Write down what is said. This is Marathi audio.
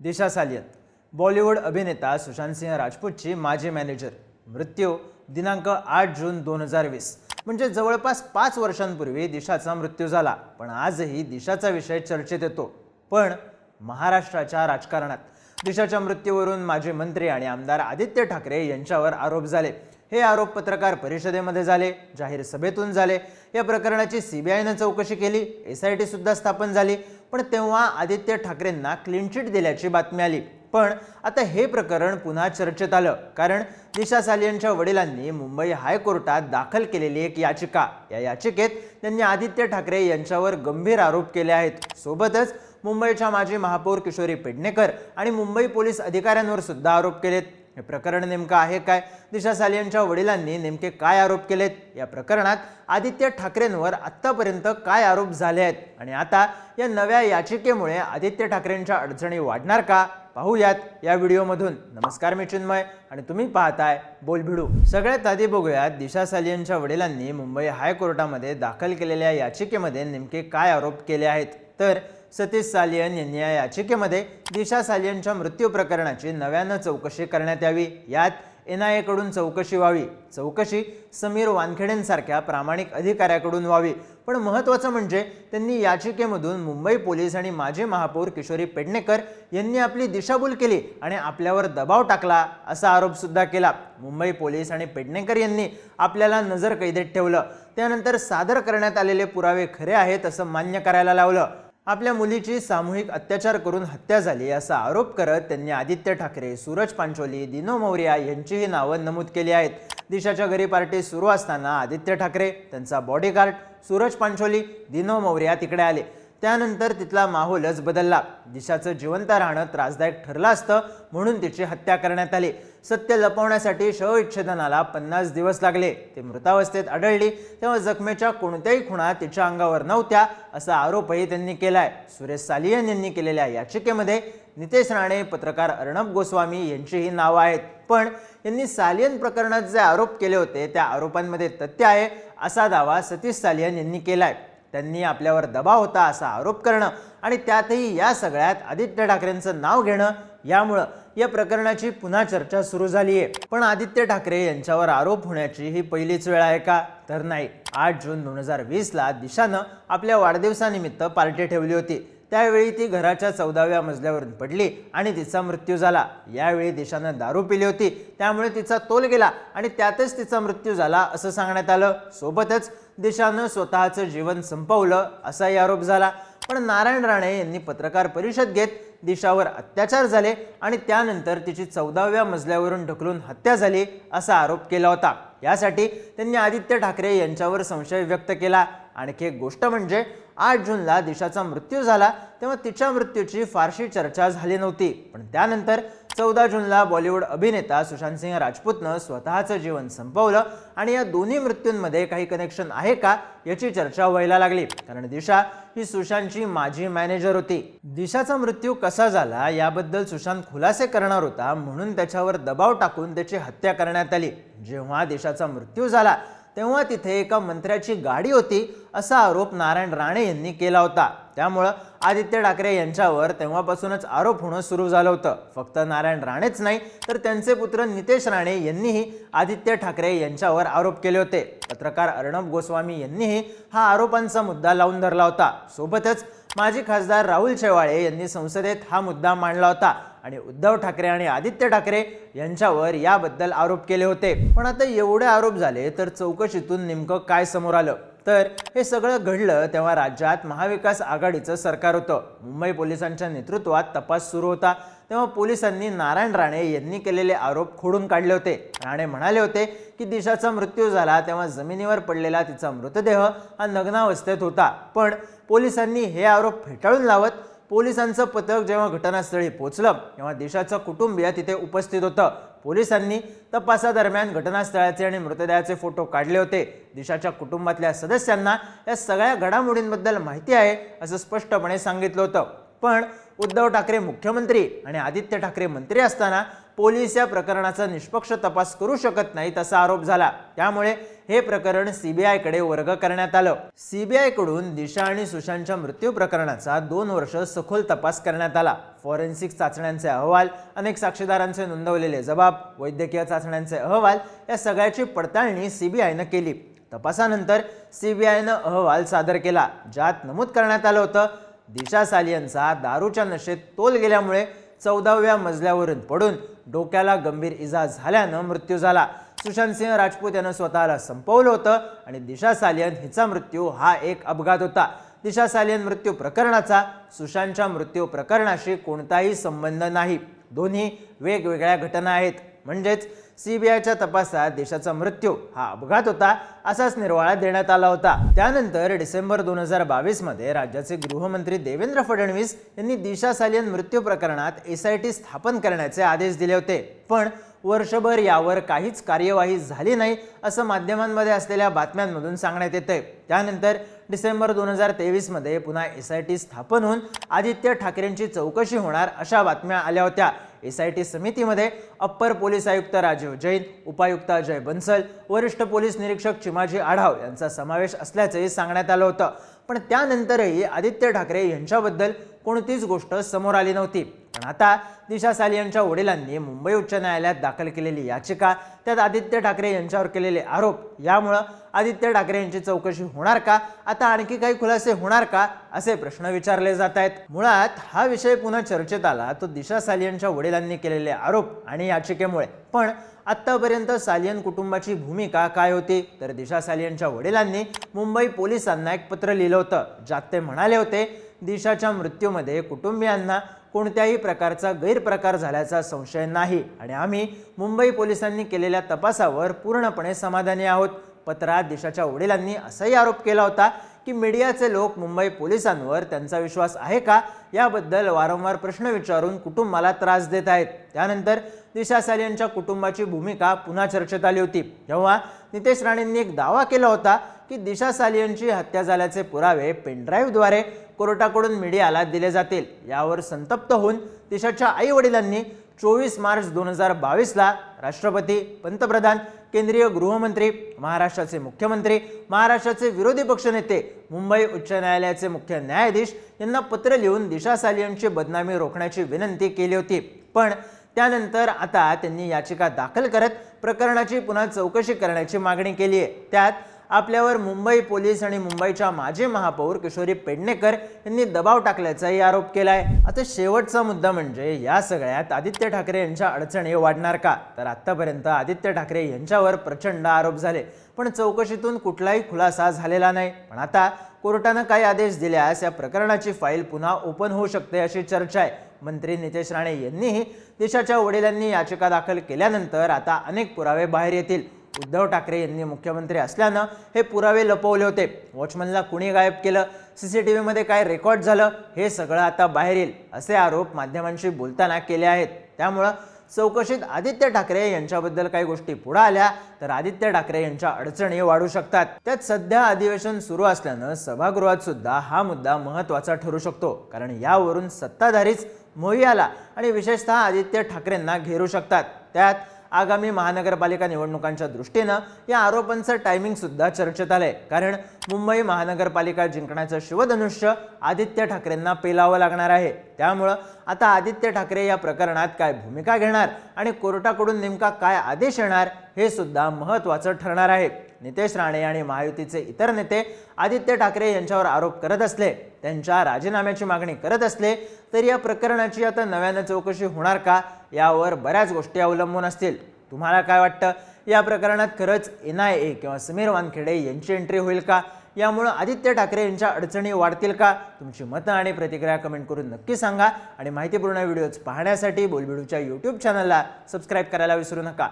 दिशा सालियत. बॉलिवूड अभिनेता सुशांतसिंह राजपूतची माजी मॅनेजर. मृत्यू दिनांक आठ जून दोन हजार वीस. म्हणजे जवळपास पाच वर्षांपूर्वी दिशाचा मृत्यू झाला. पण आजही दिशाचा विषय चर्चेत येतो. पण महाराष्ट्राच्या राजकारणात दिशाच्या मृत्यूवरून माजी मंत्री आणि आमदार आदित्य ठाकरे यांच्यावर आरोप झाले. हे आरोप पत्रकार परिषदेमध्ये झाले जाहीर सभेतून झाले. या प्रकरणाची सीबीआयनं चौकशी केली एस आय टी सुद्धा स्थापन झाली. पण तेव्हा आदित्य ठाकरेंना क्लीन चिट दिल्याची बातमी आली. पण आता हे प्रकरण पुन्हा चर्चेत आलं. कारण दिशा सालियांच्या वडिलांनी मुंबई हायकोर्टात दाखल केलेली एक याचिका. या याचिकेत त्यांनी आदित्य ठाकरे यांच्यावर गंभीर आरोप केले आहेत. सोबतच मुंबईच्या माजी महापौर किशोरी पेडणेकर आणि मुंबई पोलीस अधिकाऱ्यांवर सुद्धा आरोप केलेत. हे प्रकरण नेमकं आहे काय? दिशा सालियनच्या वडिलांनी नेमके काय आरोप केलेत? या प्रकरणात आदित्य ठाकरेंवर आत्तापर्यंत काय आरोप झाले आहेत? आणि आता या नव्या याचिकेमुळे आदित्य ठाकरेंच्या अडचणी वाढणार का? पाहूयात या व्हिडिओमधून. नमस्कार मी चिन्मय. आणि तुम्ही पाहताय बोलभिडू. सगळ्यात आधी बघूयात दिशा सालियनच्या वडिलांनी मुंबई हायकोर्टामध्ये दाखल केलेल्या याचिकेमध्ये नेमके काय आरोप केले आहेत? तर सतीश सालियन यांनी या याचिकेमध्ये दिशा सालियनच्या मृत्यू प्रकरणाची नव्यानं चौकशी करण्यात यावी. यात एन आय एकडून चौकशी व्हावी. चौकशी समीर वानखेडेंसारख्या प्रामाणिक अधिकाऱ्याकडून व्हावी. पण महत्त्वाचं म्हणजे त्यांनी याचिकेमधून मुंबई पोलीस आणि माजी महापौर किशोरी पेडणेकर यांनी आपली दिशाभूल केली आणि आपल्यावर दबाव टाकला असा आरोपसुद्धा केला. मुंबई पोलीस आणि पेडणेकर यांनी आपल्याला नजर कैदेत ठेवलं. त्यानंतर सादर करण्यात आलेले पुरावे खरे आहेत असं मान्य करायला लावलं. आपल्या मुलीची सामूहिक अत्याचार करून हत्या झाली असा आरोप करत त्यांनी आदित्य ठाकरे सूरज पांचोली दिनो मौर्या यांचीही नावं नमूद केली आहेत. दिशाच्या घरी पार्टी सुरू असताना आदित्य ठाकरे त्यांचा बॉडीगार्ड सूरज पांचोली दिनो मौर्या तिकडे आले. त्यानंतर तिथला माहोलच बदलला. दिशाचं जिवंत राहणं त्रासदायक ठरलं असतं म्हणून तिची हत्या करण्यात आली. सत्य लपवण्यासाठी शवविच्छेदनाला पन्नास दिवस लागले. ते मृतावस्थेत आढळली. तेव्हा जखमेच्या कोणत्याही खुणा तिच्या अंगावर नव्हत्या असा आरोपही त्यांनी केलाय. सुरेश सालियन यांनी केलेल्या याचिकेमध्ये नितेश राणे पत्रकार अर्णब गोस्वामी यांचीही नावं आहेत. पण यांनी सालियन प्रकरणात जे आरोप केले होते त्या आरोपांमध्ये तथ्य आहे असा दावा सतीश सालियन यांनी केलाय. त्यांनी आपल्यावर दबाव होता असा आरोप करणं आणि त्यातही या सगळ्यात आदित्य ठाकरेंचं नाव घेणं यामुळं या प्रकरणाची पुन्हा चर्चा सुरू झाली आहे पण आदित्य ठाकरे यांच्यावर आरोप होण्याची ही पहिलीच वेळ आहे का? तर नाही. आठ जून दोन हजार वीसला दिशानं आपल्या वाढदिवसानिमित्त पार्टी ठेवली होती. त्यावेळी ती घराच्या चौदाव्या मजल्यावरून पडली आणि तिचा मृत्यू झाला. यावेळी दिशानं दारू पिली होती. त्यामुळे तिचा तोल गेला आणि त्यातच तिचा मृत्यू झाला असं सांगण्यात आलं. सोबतच दिशानं स्वतःचं जीवन संपवलं असाही आरोप झाला. पण नारायण राणे यांनी पत्रकार परिषद घेत दिशावर अत्याचार झाले आणि त्यानंतर तिची चौदाव्या मजल्यावरून ढकलून हत्या झाली असा आरोप केला होता. यासाठी त्यांनी आदित्य ठाकरे यांच्यावर संशय व्यक्त केला. आणखी एक गोष्ट म्हणजे आठ जूनला दिशाचा मृत्यू झाला तेव्हा तिच्या मृत्यूची फारशी चर्चा झाली नव्हती. पण त्यानंतर चौदा जूनला बॉलिवूड अभिनेता सुशांतसिंह राजपूतनं स्वतःचं जीवन संपवलं आणि या दोन्ही मृत्यूंमध्ये काही कनेक्शन आहे का याची चर्चा व्हायला लागली. कारण दिशा ही सुशांतची माजी मॅनेजर होती. दिशाचा मृत्यू कसा झाला याबद्दल सुशांत खुलासे करणार होता म्हणून त्याच्यावर दबाव टाकून त्याची हत्या करण्यात आली. जेव्हा दिशाचा मृत्यू झाला तेव्हा तिथे एका मंत्र्याची गाडी होती असा आरोप नारायण राणे यांनी केला होता. त्यामुळं आदित्य ठाकरे यांच्यावर तेव्हापासूनच आरोप होणं सुरू झालं होतं. फक्त नारायण राणेच नाही तर त्यांचे पुत्र नितेश राणे यांनीही आदित्य ठाकरे यांच्यावर आरोप केले होते. पत्रकार अर्णब गोस्वामी यांनीही हा आरोपांचा मुद्दा लावून धरला होता. सोबतच माजी खासदार राहुल शेवाळे यांनी संसदेत हा मुद्दा मांडला होता आणि उद्धव ठाकरे आणि आदित्य ठाकरे यांच्यावर याबद्दल आरोप केले होते. पण आता एवढे आरोप झाले तर चौकशीतून नेमकं काय समोर आलं? तर हे सगळं घडलं तेव्हा राज्यात महाविकास आघाडीचं सरकार होतं. मुंबई पोलिसांच्या नेतृत्वात तपास सुरू होता. तेव्हा पोलिसांनी नारायण राणे यांनी केलेले आरोप खोडून काढले होते. राणे म्हणाले होते की दिशाचा मृत्यू झाला तेव्हा जमिनीवर पडलेला तिचा मृतदेह हा नग्नावस्थेत होता. पण पोलिसांनी हे आरोप फेटाळून लावत पोलिसांचं पथक जेव्हा घटनास्थळी पोहोचलं तेव्हा देशाचं कुटुंबीय तिथे उपस्थित होतं. पोलिसांनी तपासादरम्यान घटनास्थळाचे आणि मृतदेहाचे फोटो काढले होते. देशाच्या कुटुंबातल्या सदस्यांना या सगळ्या घडामोडींबद्दल माहिती आहे असं स्पष्टपणे सांगितलं होतं. पण उद्धव ठाकरे मुख्यमंत्री आणि आदित्य ठाकरे मंत्री असताना पोलीस या प्रकरणाचा निष्पक्ष तपास करू शकत नाहीत असा आरोप झाला. त्यामुळे हे प्रकरण सीबीआयकडे वर्ग करण्यात आलं. सीबीआयकडून दिशा आणि सुशांतच्या मृत्यू प्रकरणाचा दोन वर्ष सखोल तपास करण्यात आला. फॉरेन्सिक चाचण्यांचे अहवाल अनेक साक्षीदारांचे नोंदवलेले जबाब वैद्यकीय चाचण्यांचे अहवाल या सगळ्याची पडताळणी सीबीआयनं केली. तपासानंतर सीबीआयनं अहवाल सादर केला. ज्यात नमूद करण्यात आलं होतं दिशा सालियनचा दारूच्या नशेत तोल गेल्यामुळे चौदाव्या मजल्यावरून पडून डोक्याला गंभीर इजा झाल्यानं मृत्यू झाला. सुशांत सिंह राजपूत यानं स्वतःला संपवलं होतं आणि दिशा सालियन हिचा मृत्यू हा एक अपघात होता. दिशा सालियन मृत्यू प्रकरणाचा सुशांतच्या मृत्यू प्रकरणाशी कोणताही संबंध नाही. दोन्ही वेगवेगळ्या घटना आहेत. म्हणजेच सीबीआयच्या तपासात देशाचा मृत्यू हा अपघात होता असाच निर्वाळा देण्यात आला होता. त्यानंतर डिसेंबर दोन हजार बावीसमध्ये राज्याचे गृहमंत्री देवेंद्र फडणवीस यांनी दिशा सालियन मृत्यू प्रकरणात एस आय टी स्थापन करण्याचे आदेश दिले होते. पण वर्षभर यावर काहीच कार्यवाही झाली नाही असं माध्यमांमध्ये असलेल्या बातम्यांमधून सांगण्यात येतंय. त्यानंतर डिसेंबर दोन हजार तेवीसमध्ये पुन्हा एस आय टी स्थापन होऊन आदित्य ठाकरेंची चौकशी होणार अशा बातम्या आल्या होत्या. एस आय टी समितीमध्ये अप्पर पोलीस आयुक्त राजीव जैन उपायुक्त अजय बन्सल वरिष्ठ पोलीस निरीक्षक चिमाजी आढाव यांचा समावेश असल्याचंही सांगण्यात आलं होतं. पण त्यानंतरही आदित्य ठाकरे यांच्याबद्दल कोणतीच गोष्ट समोर आली नव्हती. पण आता दिशा सालियांच्या वडिलांनी मुंबई उच्च न्यायालयात दाखल केलेली याचिका त्यात आदित्य ठाकरे यांच्यावर केलेले आरोप यामुळं आदित्य ठाकरे यांची चौकशी होणार का? आता आणखी काही खुलासे होणार का? असे प्रश्न विचारले जात आहेत. मुळात हा विषय पुन्हा चर्चेत आला तो दिशा सालियनच्या वडिलांनी केलेले आरोप आणि याचिकेमुळे. पण आत्तापर्यंत सालियन कुटुंबाची भूमिका काय होती? तर दिशा सालियनच्या वडिलांनी मुंबई पोलिसांना एक पत्र लिहिलं होतं ज्यात ते म्हणाले होते दिशाच्या मृत्यूमध्ये कुटुंबियांना कोणत्याही प्रकारचा गैरप्रकार झाल्याचा संशय नाही. आणि आम्ही मुंबई पोलिसांनी केलेल्या तपासावर पूर्णपणे समाधानी आहोत. पत्रात दिशाच्या वडिलांनी असाही आरोप केला होता की मीडियाचे लोक मुंबई पोलिसांवर त्यांचा विश्वास आहे का? याबद्दल वारंवार प्रश्न विचारून कुटुंबाला त्रास देत आहेत. त्यानंतर दिशा सालियनच्या कुटुंबाची भूमिका पुन्हा चर्चेत आली होती. तेव्हा नितेश राणेंनी एक दावा केला होता की दिशा सालियनची हत्या झाल्याचे पुरावे पेनड्राईव्हद्वारे कोर्टाकडून मीडियाला दिले जातील. यावर संतप्त होऊन देशाच्या आई वडिलांनी चोवीस मार्च दोन हजार बावीसला राष्ट्रपती पंतप्रधान केंद्रीय गृहमंत्री महाराष्ट्राचे मुख्यमंत्री महाराष्ट्राचे विरोधी पक्षनेते मुंबई उच्च न्यायालयाचे मुख्य न्यायाधीश यांना पत्र लिहून दिशा सालियनची बदनामी रोखण्याची विनंती केली होती. पण त्यानंतर आता त्यांनी याचिका दाखल करत प्रकरणाची पुन्हा चौकशी करण्याची मागणी केली आहे. त्यात आपल्यावर मुंबई पोलीस आणि मुंबईच्या माजी महापौर किशोरी पेडणेकर यांनी दबाव टाकल्याचाही आरोप केलाय. आता शेवटचा मुद्दा म्हणजे या सगळ्यात आदित्य ठाकरे यांच्या अडचणी वाढणार का? तर आतापर्यंत आदित्य ठाकरे यांच्यावर प्रचंड आरोप झाले. पण चौकशीतून कुठलाही खुलासा झालेला नाही. पण आता कोर्टानं काही आदेश दिल्यास या प्रकरणाची फाईल पुन्हा ओपन होऊ शकते अशी चर्चा आहे. मंत्री नितेश राणे यांनीही देशाच्या वडिलांनी याचिका दाखल केल्यानंतर आता अनेक पुरावे बाहेर येतील. उद्धव ठाकरे यांनी मुख्यमंत्री असल्यानं हे पुरावे लपवले होते. वॉचमनला कुणी गायब केलं? सी सी टी व्हीमध्ये काय रेकॉर्ड झालं? हे सगळं आता बाहेर येईल असे आरोप माध्यमांशी बोलताना केले आहेत. त्यामुळं चौकशीत आदित्य ठाकरे यांच्याबद्दल काही गोष्टी पुढे आल्या तर आदित्य ठाकरे यांच्या अडचणी वाढू शकतात. त्यात सध्या अधिवेशन सुरू असल्यानं सभागृहात सुद्धा हा मुद्दा महत्त्वाचा ठरू शकतो. कारण यावरून सत्ताधारीच मोहियाला आणि विशेषतः आदित्य ठाकरेंना घेरू शकतात. त्यात आगामी महानगरपालिका निवडणुकांच्या दृष्टीनं या आरोपांचं टायमिंगसुद्धा चर्चेत चर्चेत आलंय. कारण मुंबई महानगरपालिका जिंकण्याचं शिवधनुष्य आदित्य ठाकरेंना पेलावं लागणार आहे. त्यामुळं आता आदित्य ठाकरे या प्रकरणात काय भूमिका घेणार आणि कोर्टाकडून नेमका काय आदेश येणार हे सुद्धा महत्त्वाचं ठरणार आहे. नितेश राणे आणि महायुतीचे इतर नेते आदित्य ठाकरे यांच्यावर आरोप करत असले त्यांच्या राजीनाम्याची मागणी करत असले तर या प्रकरणाची आता नव्यानं चौकशी होणार का? यावर बऱ्याच गोष्टी अवलंबून असतील. तुम्हाला काय वाटतं? या प्रकरणात खरंच एन आय ए किंवा समीर वानखेडे यांची एंट्री होईल का? यामुळं आदित्य ठाकरे यांच्या अडचणी वाढतील का? तुमची मतं आणि प्रतिक्रिया कमेंट करून नक्की सांगा. आणि माहितीपूर्ण व्हिडिओज पाहण्यासाठी बोलबिडूच्या यूट्यूब चॅनलला सबस्क्राईब करायला विसरू नका.